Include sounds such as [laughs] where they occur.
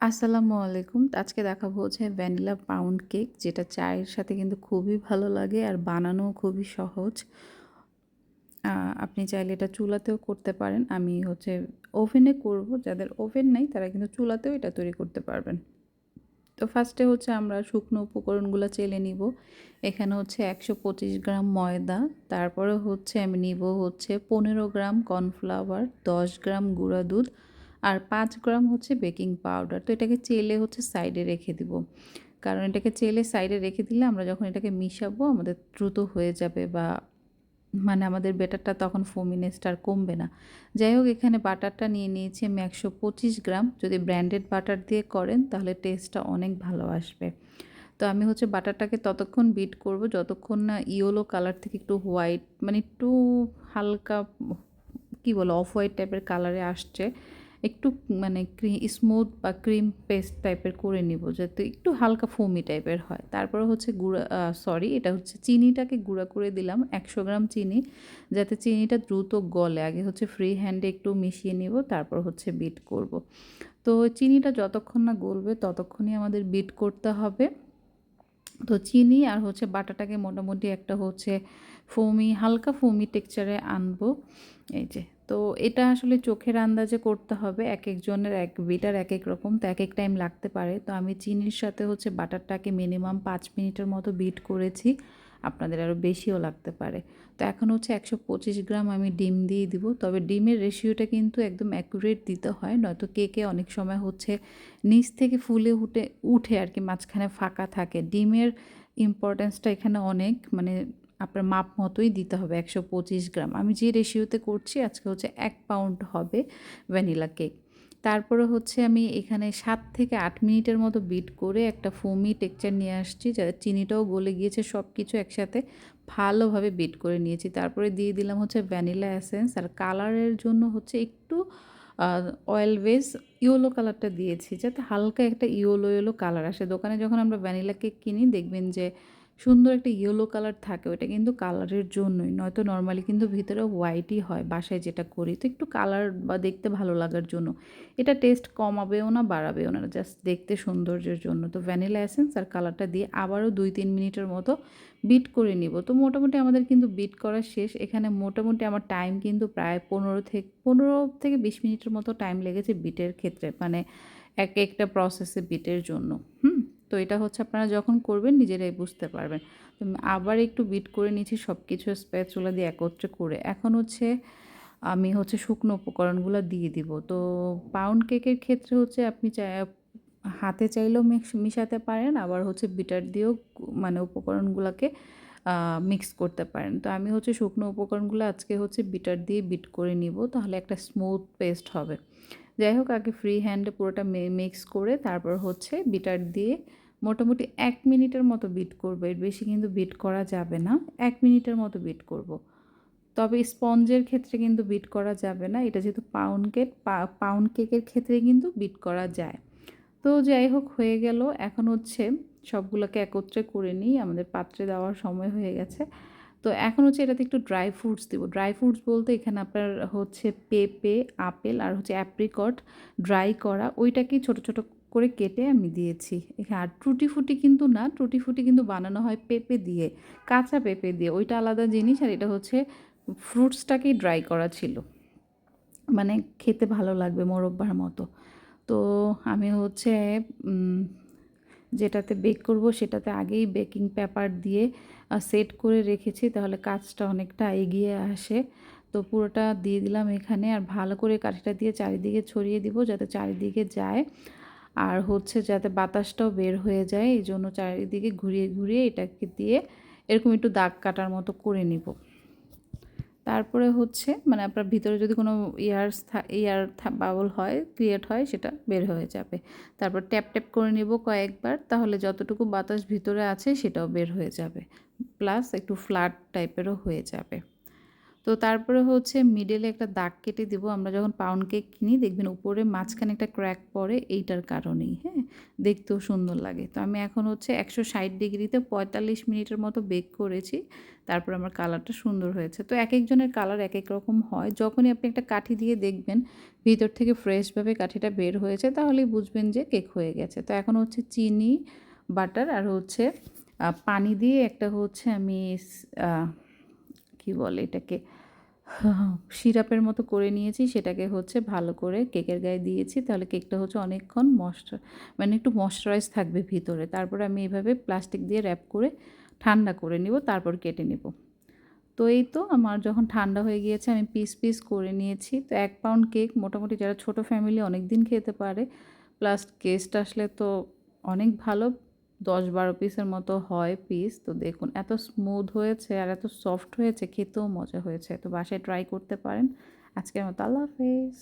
আসসালামু আলাইকুম। আজকে দেখাবো হচ্ছে ভ্যানিলা পাউন্ড কেক যেটা চায়ের সাথে কিন্তু খুবই ভালো লাগে আর বানানোও খুবই সহজ। আপনি চাইলে এটা চুলাতেও করতে পারেন। আমি হচ্ছে ওভেনে করব। যাদের ওভেন নাই তারা কিন্তু চুলাতেও এটা তৈরি করতে পারবেন। তো ফার্স্টে হচ্ছে আমরা শুকনো উপকরণগুলো চেলে নিব। এখানে হচ্ছে ১২৫ গ্রাম ময়দা, তারপরে হচ্ছে আমি নিব হচ্ছে ১৫ গ্রাম কর্নফ্লাওয়ার, ১০ গ্রাম গুঁড়া দুধ আর পাঁচ গ্রাম হচ্ছে বেকিং পাউডার। তো এটাকে চেলে হচ্ছে সাইডে রেখে দিব। কারণ এটাকে চেলে সাইডে রেখে দিলে আমরা যখন এটাকে মিশাবো, আমাদের দ্রুত হয়ে যাবে বা মানে আমাদের বেটারটা তখন ফোমিনেসটা আর কমবে না যাই হোক, এখানে বাটারটা নিয়ে নিয়েছি আমি একশো পঁচিশ গ্রাম যদি ব্র্যান্ডেড বাটার দিয়ে করেন, তাহলে টেস্টটা অনেক ভালো আসবে তো আমি হচ্ছে বাটারটাকে ততক্ষণ বিট করব যতক্ষণ না ইয়েলো কালার থেকে একটু হোয়াইট মানে একটু হালকা কি বলো, অফ হোয়াইট টাইপের কালারে আসছে একটু মানে স্মুথ বা ক্রিম পেস্ট টাইপের করে নিব, যাতে একটু হালকা ফোমি টাইপের হয়। তারপরে হচ্ছে গুঁড়া সরি এটা হচ্ছে চিনিটাকে গুঁড়া করে দিলাম, একশো গ্রাম চিনি, যাতে চিনিটা দ্রুত গলে। আগে হচ্ছে ফ্রি হ্যান্ডে একটু মিশিয়ে নিব, তারপর হচ্ছে বিট করব। তো চিনিটা যতক্ষণ না গলবে, ততক্ষণই আমাদের বিট করতে হবে। তো চিনি আর হচ্ছে বাটাটাকে মোটামুটি একটা হচ্ছে ফোমি হালকা ফোমি টেক্সচারে আনব। এই যে তো এটা আসলে চোখের আন্দাজে করতে হবে এক একজনের এক বিটার এক এক রকম, তো এক এক টাইম লাগতে পারে। তো আমি চিনির সাথে হচ্ছে বাটারটাকে মিনিমাম পাঁচ মিনিটের মতো বিট করেছি, আপনাদের আরও বেশিও লাগতে পারে। তো এখন হচ্ছে একশো পঁচিশ গ্রাম আমি ডিম দিয়ে দিব, তবে ডিমের রেশিওটা কিন্তু একদম অ্যাকুরেট দিতে হয়, নয়তো কেকে অনেক সময় হচ্ছে নিচ থেকে ফুলে উঠে উঠে আর কি মাঝখানে ফাঁকা থাকে। ডিমের ইম্পর্টেন্সটা এখানে অনেক মানে আপনার মাপ মতোই দিতে হবে, একশো পঁচিশ গ্রাম। আমি যে রেশিওতে করছি, আজকে হচ্ছে এক পাউন্ড হবে ভ্যানিলা কেক তারপরে হচ্ছে আমি এখানে সাত থেকে আট মিনিটের মতো বিট করে একটা ফোমি টেক্সচার নিয়ে আসছি, যা চিনিটাও গলে গিয়েছে সব কিছু একসাথে ভালোভাবে বিট করে নিয়েছি। তারপরে দিয়ে দিলাম হচ্ছে ভ্যানিলা অ্যাসেন্স আর কালারের জন্য হচ্ছে একটু অয়েল বেস ইয়েলো কালারটা দিয়েছি, যাতে হালকা একটা ইয়েলো ইয়েলো কালার আসে। দোকানে যখন আমরা ভ্যানিলা কেক কিনি, দেখবেন যে সুন্দর একটা ইয়েলো কালার থাকে ওটা কিন্তু কালারের জন্যই। নয়তো নর্মালি কিন্তু ভিতরে হোয়াইটই হয় বাসায় যেটা করি। তো একটু কালার বা দেখতে ভালো লাগার জন্য। এটা টেস্ট কমাবেও না, বাড়াবেও না। জাস্ট দেখতে সৌন্দর্যের জন্য। তো ভ্যানিলা এসেন্স আর কালারটা দিয়ে আবারও দুই তিন মিনিটের মতো বিট করে নিব। তো মোটামুটি আমাদের কিন্তু বিট করা শেষ। এখানে মোটামুটি আমার টাইম কিন্তু প্রায় পনেরো থেকে পনেরো থেকে বিশ মিনিটের মতো টাইম লেগেছে বিটের ক্ষেত্রে। মানে এক একটা প্রসেসে বিটের জন্য। হুম? তো এটা হচ্ছে আপনারা যখন করবেন, নিজেরাই বুঝতে পারবেন। তো আবার একটু বিট করে নিচ্ছি সব কিছু স্প্যাচুলা দিয়ে একত্রে করে। এখন হচ্ছে আমি হচ্ছে শুকনো উপকরণগুলো দিয়ে দিব। তো পাউন্ড কেকের ক্ষেত্রে হচ্ছে আপনি চাই হাতে চাইলেও মিক্স, মিশাতে পারেন, আবার হচ্ছে বিটার দিয়েও মানে উপকরণগুলোকে মিক্স করতে পারেন। তো আমি হচ্ছে শুকনো উপকরণগুলো আজকে হচ্ছে বিটার দিয়ে বিট করে নিব, তাহলে একটা স্মুথ পেস্ট হবে। যাই হোক আগে ফ্রি হ্যান্ডে পুরোটা মিক্স করে তারপর হচ্ছে বিটার দিয়ে মোটামুটি এক মিনিটের মতো বিট করব। এর বেশি কিন্তু বিট করা যাবে না। এক মিনিটের মতো বিট করব। তবে স্পঞ্জের ক্ষেত্রে কিন্তু বিট করা যাবে না। এটা যেহেতু পাউন্ড কেক পাউন্ড কেকের ক্ষেত্রে কিন্তু বিট করা যায়। তো যাই হোক হয়ে গেল। এখন হচ্ছে সবগুলোকে একত্রে করে নিই। আমাদের পাত্রে দেওয়ার সময় হয়ে গেছে। তো এখন হচ্ছে এটাতে একটু ড্রাই ফ্রুটস দেবো। ড্রাই ফ্রুটস বলতে এখানে আপনার হচ্ছে পেঁপে, আপেল আর হচ্ছে অ্যাপ্রিকট ড্রাই করা ওইটাকেই ছোট ছোট করে কেটে আমি দিয়েছি। এখানে আর টুটি ফুটি কিন্তু না টুটি ফুটি কিন্তু বানানো হয় পেঁপে দিয়ে, কাঁচা পেঁপে দিয়ে। ওইটা আলাদা জিনিস আর এটা হচ্ছে ফ্রুটসটাকেই ড্রাই করা ছিল। মানে খেতে ভালো লাগবে মোরব্বার মতো। তো আমি হচ্ছে যেটাতে বেক করব সেটাতে আগেই বেকিং পেপার দিয়ে সেট করে রেখেছি, তাহলে কাজটা অনেকটা এগিয়ে আসে। তো পুরোটা দিয়ে দিলাম এখানে, আর ভালো করে কাঠিটা দিয়ে চারিদিকে ছড়িয়ে দিব যাতে চারিদিকে যায়। আর হচ্ছে যাতে বাতাসটাও বের হয়ে যায় এই জন্য চারিদিকে ঘুরিয়ে ঘুরিয়ে এটাকে দিয়ে এরকম একটু দাগ কাটার মতো করে নিব। তারপরে হচ্ছে মানে আপনার ভিতরে যদি কোনো এয়ার ইয়ার বাবল হয়, ক্রিয়েট হয়, সেটা বের হয়ে যাবে। তারপর ট্যাপ ট্যাপ করে নেব কয়েকবার, তাহলে যতটুকু বাতাস ভিতরে আছে, সেটাও বের হয়ে যাবে। প্লাস একটু ফ্ল্যাট টাইপেরও হয়ে যাবে। তো তারপরে হচ্ছে মিডলে একটা দাগ কেটে দিব। আমরা যখন পাউন্ড কেক কিনি, দেখবেন উপরে মাঝখানে একটা ক্র্যাক পড়ে এইটার কারণেই হ্যাঁ? দেখতেও সুন্দর লাগে। তো আমি এখন হচ্ছে একশো ষাট ডিগ্রিতে পঁয়তাল্লিশ মিনিটের মতো বেক করেছি। তারপর আমার কালারটা সুন্দর হয়েছে। তো এক একজনের কালার এক এক রকম হয়। যখনই আপনি একটা কাঠি দিয়ে দেখবেন, ভিতর থেকে ফ্রেশভাবে কাঠিটা বের হয়েছে, তাহলেই বুঝবেন যে কেক হয়ে গেছে। তো এখন হচ্ছে চিনি বাটার আর হচ্ছে পানি দিয়ে একটা হচ্ছে আমি কি বলে এটাকে [laughs] সিরাপের মতো করে নিয়েছি, সেটাকে হচ্ছে ভালো করে কেকের গায়ে দিয়েছি। তাহলে কেকটা হচ্ছে অনেকক্ষণ ময়শ্চার মানে একটু ময়শ্চারাইজ থাকবে ভিতরে। তারপরে আমি এইভাবে প্লাস্টিক দিয়ে র্যাপ করে ঠান্ডা করে নিব, তারপর কেটে নিব। তো এই তো আমার যখন ঠান্ডা হয়ে গিয়েছে, আমি পিস পিস করে নিয়েছি। তো এক পাউন্ড কেক মোটামুটি যারা ছোট ফ্যামিলি অনেক দিন খেতে পারে, প্লাস গেস্ট আসলে তো অনেক ভালো। দশ বারো পিসের মতো হয় পিস তো দেখুন, এত স্মুথ হয়েছে আর এত সফট হয়েছে, খেতেও মজা হয়েছে, তো বাসায় ট্রাই করতে পারেন। আজকের মতো আল্লাহ হাফেজ।